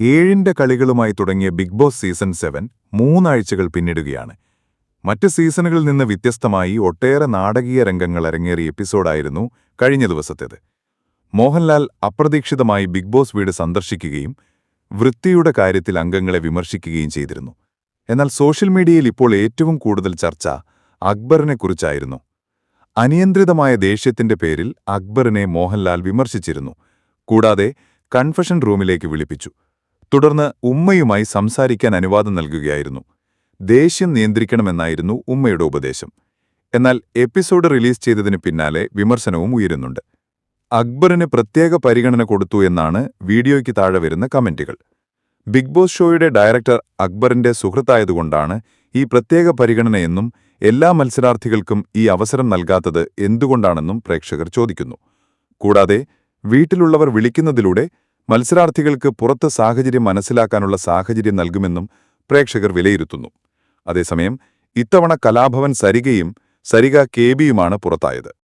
ഏഴിന്റെ കളികളുമായി തുടങ്ങിയ ബിഗ് ബോസ് സീസൺ സെവൻ മൂന്നാഴ്ചകൾ പിന്നിടുകയാണ്. മറ്റ് സീസണുകളിൽ നിന്ന് വ്യത്യസ്തമായി ഒട്ടേറെ നാടകീയ രംഗങ്ങൾ അരങ്ങേറിയ എപ്പിസോഡായിരുന്നു കഴിഞ്ഞ ദിവസത്തേത്. മോഹൻലാൽ അപ്രതീക്ഷിതമായി ബിഗ് ബോസ് വീട് സന്ദർശിക്കുകയും വൃത്തിയുടെ കാര്യത്തിൽ അംഗങ്ങളെ വിമർശിക്കുകയും ചെയ്തിരുന്നു. എന്നാൽ സോഷ്യൽ മീഡിയയിൽ ഇപ്പോൾ ഏറ്റവും കൂടുതൽ ചർച്ച അക്ബറിനെക്കുറിച്ചായിരുന്നു അനിയന്ത്രിതമായ ദേഷ്യത്തിന്റെ പേരിൽ അക്ബറിനെ മോഹൻലാൽ വിമർശിച്ചിരുന്നു. കൂടാതെ കൺഫഷൻ റൂമിലേക്ക് വിളിപ്പിച്ചു. തുടർന്ന് ഉമ്മയുമായി സംസാരിക്കാൻ അനുവാദം നൽകുകയായിരുന്നു. ദേഷ്യം നിയന്ത്രിക്കണമെന്നായിരുന്നു ഉമ്മയുടെ ഉപദേശം. എന്നാൽ എപ്പിസോഡ് റിലീസ് ചെയ്തതിന് പിന്നാലെ വിമർശനവും ഉയരുന്നുണ്ട്. അക്ബറിന് പ്രത്യേക പരിഗണന കൊടുത്തു എന്നാണ് വീഡിയോയ്ക്ക് താഴെ വരുന്ന കമന്റുകൾ. ബിഗ് ബോസ് ഷോയുടെ ഡയറക്ടർ അക്ബറിന്റെ സുഹൃത്തായതുകൊണ്ടാണ് ഈ പ്രത്യേക പരിഗണനയെന്നും എല്ലാ മത്സരാർത്ഥികൾക്കും ഈ അവസരം നൽകാത്തത് എന്തുകൊണ്ടാണെന്നും പ്രേക്ഷകർ ചോദിക്കുന്നു. കൂടാതെ വീട്ടിലുള്ളവർ വിളിക്കുന്നതിലൂടെ മത്സരാർത്ഥികൾക്ക് പുറത്ത് സാഹചര്യം മനസ്സിലാക്കാനുള്ള സാഹചര്യം നൽകുമെന്നും പ്രേക്ഷകർ വിലയിരുത്തുന്നു. അതേസമയം ഇത്തവണ കലാഭവൻ സരികയും സരിക കെ ബിയുമാണ് പുറത്തായത്.